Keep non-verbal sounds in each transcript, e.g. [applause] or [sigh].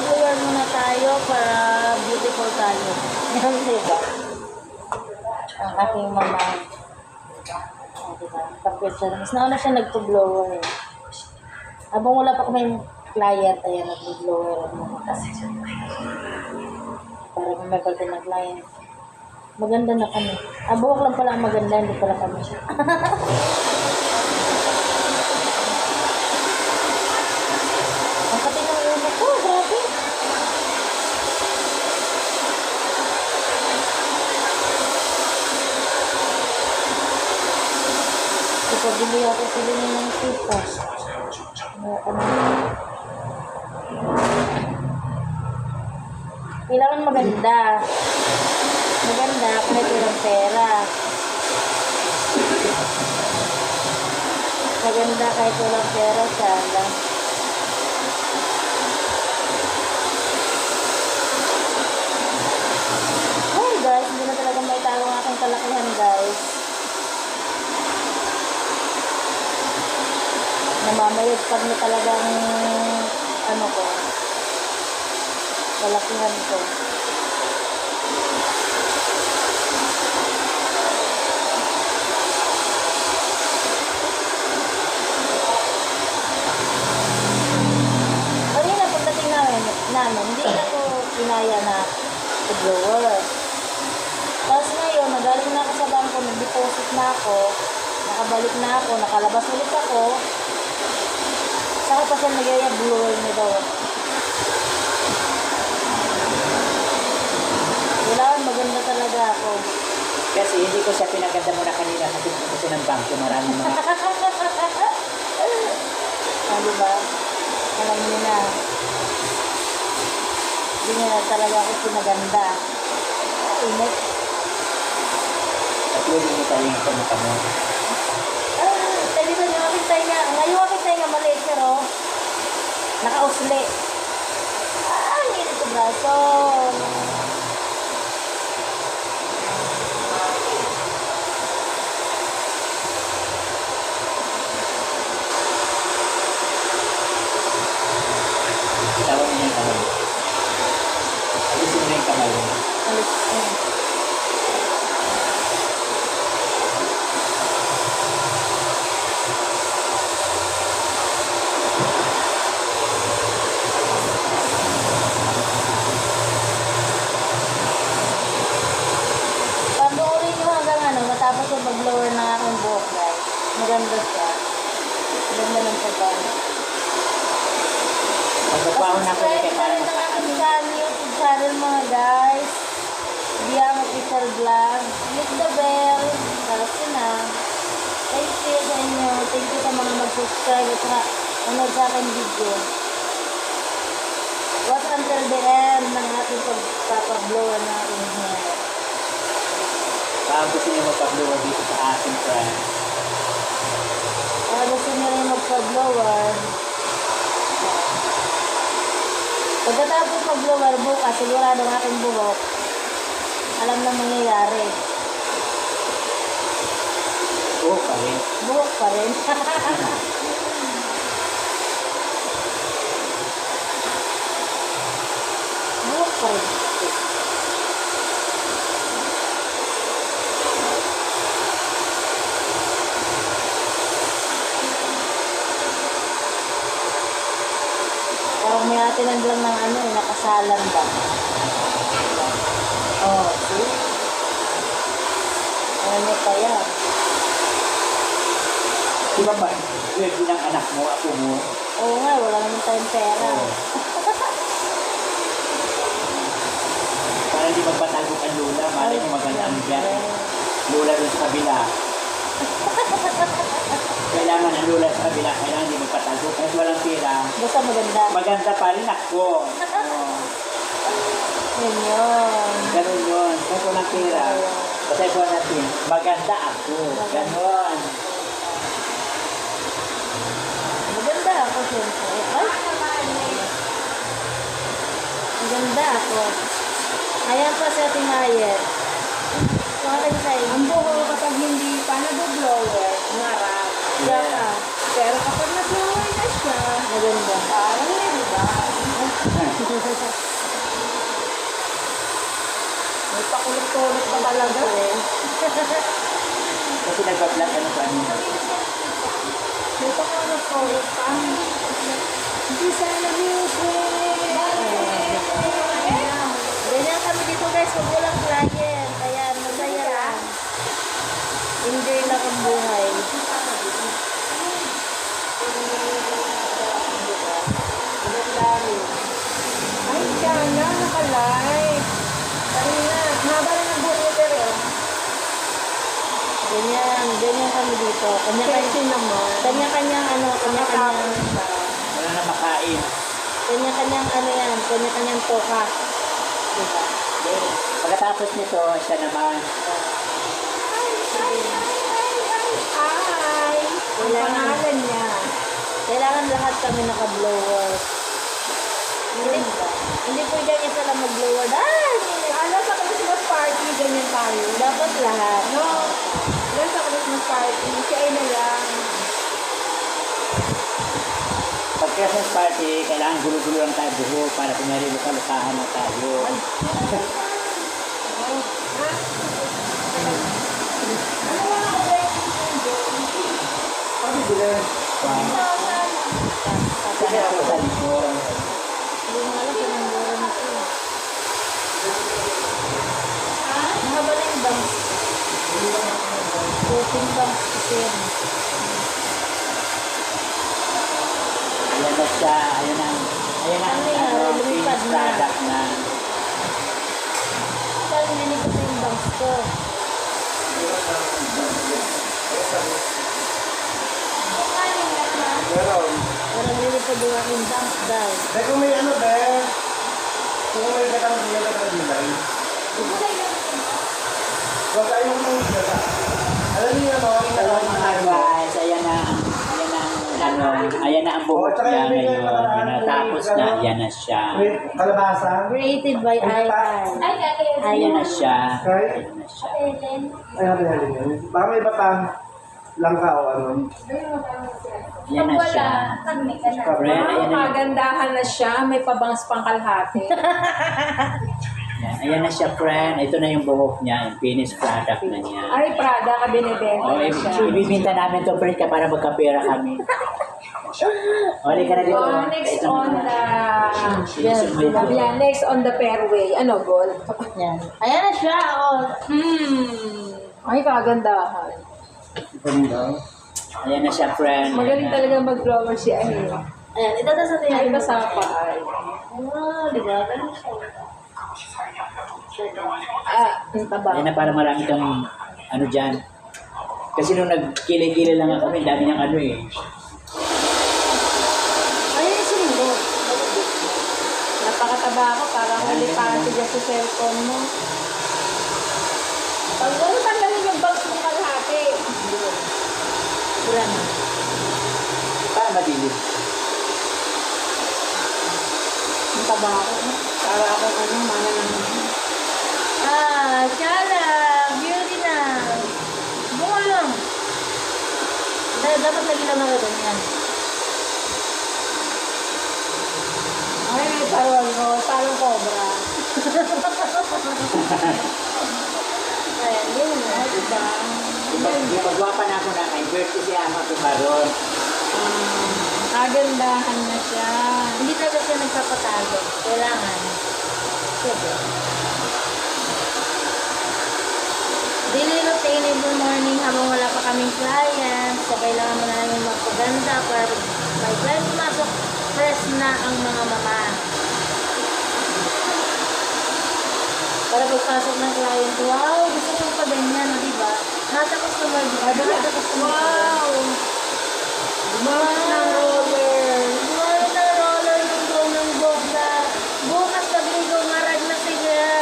Magpa-blower muna tayo para beautiful tayo. Yan, di ba? Ang aking mama. Oh, siya. Mas nauna siya nagpa-blower eh. Wala pa kami client, ayan, kasi. Para kung may pagka na client. Maganda na kami. Ah, buhok lang pala maganda, hindi pala kami. Ang [laughs] kapit ng ulo ko, grabe. Ipabili ako sila ng ano. Kailangan maganda. Maganda kahit walang pera. Maganda kahit walang pera sana. Hey guys, hindi na talaga may talo ang aking kalakihan guys. Namamayag pag na talagang ano ko, kalakihan ko. Kanina pagdating namin, namin hindi na ko kinaya na blower. Tapos ngayon, nagaling na ako sa bangko, nag-deposit na ako, nakabalik na ako, nakalabas ulit ako. Saka pa siya nagyaya blower niya daw. Kailangan maganda talaga ako. Kasi hindi ko siya pinaganda muna kanina kasi siya ng bangko. Maraming mga... [laughs] Ah, diba? Alam niyo na. Hindi niya talaga ako pinaganda. Init. At yun yung tayo yung kamukha mo. Ah, tayo na yung aking tayo nga. Ngayon aking tayo nga maliit pero nakausli. Ah, ang init ko braso. Tawag na yung kamay. Alisin na yung kamay mo. Alis. ayun. Panoorin nyo hanggang ano, matapos yung mag-blower ng aking buhok, guys. Maganda ng pagkano. Magpapahon ako na para rin ang maka... aking channel, YouTube channel mga guys. Diang Official Vlog. Hit the bell. Para na. Thank you sa inyo. Thank you sa mga mag-subscribe at saka manood sa aking video. Watch until the end ng ating pagpapablower ng aking hair. Baka gusto niyo magpabluwa dito sa ating friend. Magpa-blower. Pagkatapos mag-blower bukas, sigurado ang aking buhok, alam na mangyayari. Oo pa rin. Buhok pa rin. buhok pa rin. [laughs] Parang may atinan lang ng ano, eh, nakasalan ba? Oh, see? Ano pa yan? Di ba ba? Weird din ang anak mo, ako mo. Oo nga, wala naman tayong pera. Oo. Para di magpatago ang lula. Malay mo maganda ang biyahe. Lula doon sa kabila. Kailangan ang lula sa kabila. Kailangan di magpatago. Kahit walang pera. Basta maganda. Maganda pa rin ako. Oo. Yun yun. Ganun yun. Kahit walang pera. Basta ito natin. Maganda ako. Ganon. Maganda Ayan po. Ay! Ang ganda po. Ayan po sa ating hayet. Ang buho kapag hindi pa nag-blower, marap. Yeah. yeah. Pero kapag nag-blower na siya, maganda. Parang yan, diba? May pakulot-tulot pa talaga. Kasi nagpa-vlog ano pa nyo ano. May pulot-pulot pa. Hindi sana music. Ganyan kami dito guys, pag walang client. Ayan, masaya lang. Enjoy lang ang buhay. Ay, sana, nakalive. Kanina, haba na ng buhok ni Tere. Ganyan, ganyan kami dito. Kanya-kanya, naman. kanya-kanyang ano, kanya-kanyang, Wala na makain. kanya-kanyang ano yan, kanya-kanyang toka. Diba? Pagkatapos nito, siya naman. Ay, ang pangalan niya. Kailangan lahat kami naka-blower. Hindi, hindi po dyan isa lang mag-blower. Ah! Ano sa Christmas party, ganyan tayo. Dapat lahat. No, Christmas party, si ay na lang. Pag Christmas party, kailangan gulo-gulo lang tayo buhok para kunyari luka-lukahan na tayo. Ano ba ako ba Kasi ako sa likod. Hindi mo alam kung ang blower nito. Mahaba na yung bangs. Bangs kasi yan. Ayan na siya. Ayan ang, ayan ang Ano yan? ano, Lumipad na. product na. Saan nililipat na yung bangs ko? Meron. Parang nililipat yung aking bangs daw. Eh kung may ano, be. Kung may katang may katang dilay. Huwag kayong nang gata. Alam niyo ano, ang Hello mga guys, ayan na ang ayan na ang ano, ayan na ang buhok niya ngayon. Yun na, tapos na, ayan na siya. Kalabasa. Created by Icon. Ayan na siya. Kay? Ayan na siya. Ay, natin halin yun. Baka may batang langka o ano. Ayan na siya. Friend, ayan na. Magandahan na siya, may pabangs pang kalahati. [laughs] Ayan, ayan na siya, friend. Ito na yung buhok niya, yung finished product na niya. Ay, Prada ka binibenta O, na siya. ibibinta namin to, friend, ka para magkapera kami. O, ka na dito. Oh, next on the... Yes, Yeah, next on the fairway. Ano, gold? Yan. Ayan na siya. Oh. Hmm. Ay, kagandahan. Ayan na siya, friend. Magaling talaga mag-blower si Ay. Ayan. Ito na sa Ay, tingin. basa pa ay. Oh, di ba? Ganun siya. Ah, ang taba. Ayan na para marami kang ano dyan. Kasi nung nagkili-kili lang ako, may dami niyang ano eh. Ayan yung silindo. Napakataba ako, parang alipante dyan sa cellphone mo. Pag ano tanggalin yung bangs mo kalahati. Wala na. Para madilim. Ang taba ako. Para ako ano, mana ng... Ah, Shala. Beauty na. Bunga lang. Da- dapat lagi lang ako doon yan. Ay, may parol ko. Parang cobra. [laughs] Ayan, yun na. Diba? Yung pagwapa na ako na, invert ko si Ama ko karon. Um, kagandahan na siya. Hindi talaga siya nagpapatago. Kailangan. Sige. Routine every morning habang wala pa kaming clients. So, kailangan mo na namin magpaganda para may client pumasok, fresh na ang mga mama. Para pagpasok ng client, wow, gusto ko pa ganyan, di ba? Nasa customer, di ba? Nasa customer. Wow! Mas ng roller. Wow, na roller yung go ng bogla. Bukas pagligo, marag na siya.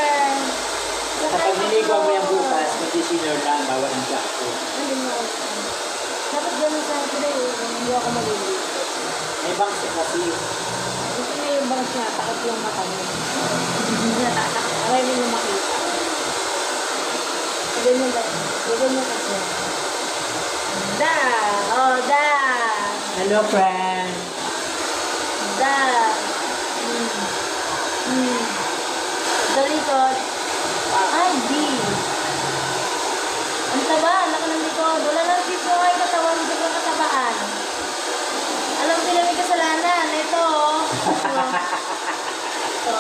Kapag niligaw mo yung bukas, mag-sinner lang, bawal ang sakto. Hindi mo. Dapat ganun sa akin eh. Hindi ako maliligo. Bangs kasi. Gusto niya yung bangs niya, takot yung mata niya. Hindi na tatak. Aray mo yung makita. Ganyan ba? Ganyan kasi. Da! Oh, da! Hello, friend. Da! Hmm. Hmm. Sa likod. Ay, B. Ang taba, laki ng likod. Wala lang tipo ay katawan, hindi ko katabaan. Alam sila may kasalanan. Ito, oh. Ito.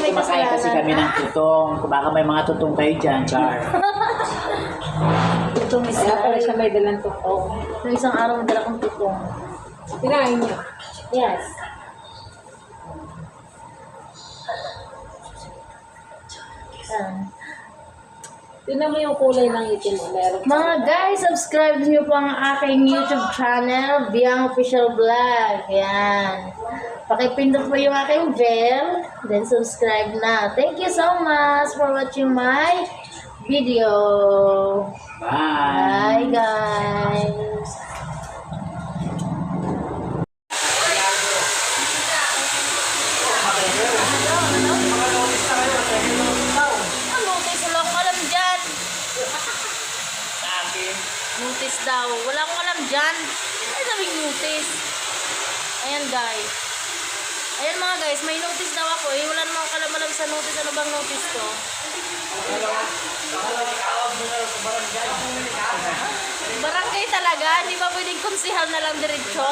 May Kumakain kasi kami ng tutong. Baka may mga tutong kayo dyan, Char. Ito, may Kaya pala siya may dalang tukong. Nung isang araw, madala kong tutong. Kinain niyo. Yes. Yan. Tingnan mo yung kulay ng itim mo. Meron. Mga guys, subscribe niyo po ang aking YouTube channel, Biang Official Vlog. Yan. Pakipindot po yung aking bell, then subscribe na. Thank you so much for watching my video. Bye! Bye guys. Ang notice, wala akong alam dyan. Sa akin. Notice daw. Wala akong alam dyan. Ay, sabing notice. Ayan, guys. Ayan mga guys, may notice daw ako eh. Wala namang kalam-alam sa notice. Ano bang notice ko? Barangay talaga? Hindi ba pwedeng konsihal na lang diretso?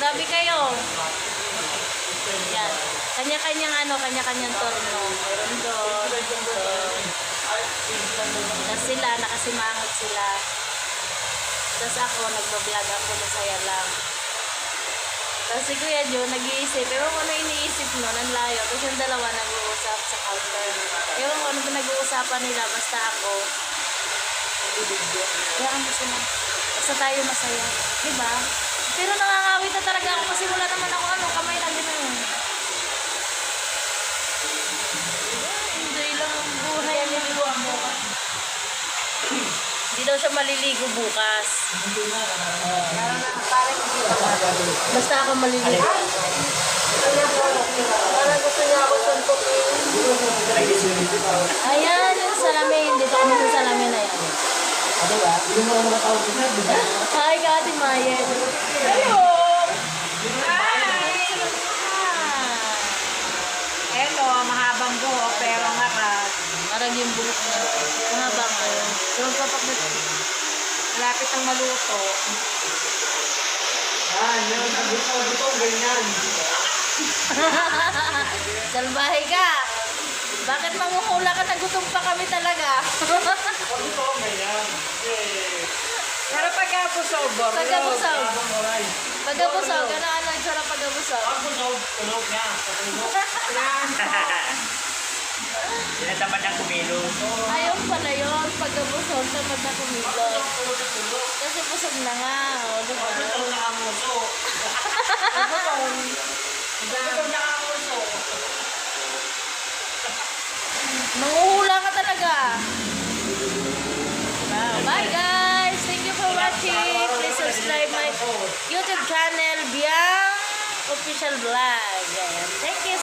Grabe kayo. Yan. Kanya-kanyang ano, kanya-kanyang torno. Doon. Tapos sila, nakasimangot sila. Tapos ako, nagbablog ako, masaya lang. Tapos si Kuya Joe, nag-iisip. Ewan ko ano iniisip no, ang layo. Tapos yung dalawa nag-uusap sa counter. Ewan ko ano pinag-uusapan nila, basta ako. Kaya mo sila. Basta tayo masaya. Diba? Pero nangangawit na talaga ako kasi wala naman ako ano, kamay lang din ano. Enjoy lang ang buhay. Hindi daw siya maliligo bukas. Basta ako maliligo. Parang gusto niya ako suntukin. Ayan, yung salamin. Dito kami sa salamin na yan. Hi, ka, Ate Mayen. Hello! Eto, mahabang buhok, pero nga ka, Marag yung buhok niya. Mahaba nga yun. Yung kapag lapit ang maluto. [laughs] Salbahe ka. Bakit manguhula ka? Nagutom pa kami talaga. Pero pagkapusog, borlo. Pagkabusog. Pagkabusog. Ano ano yung sarap pagkabusog? Sinatapat ng kumilos. Ayaw pala yun. Pagkabusog, tamad na kumilos. Kasi busog na nga. O, diba? Manguhula ka talaga. Bye guys! Thank you for watching. Please subscribe my YouTube channel, Biang Official Vlog. Thank you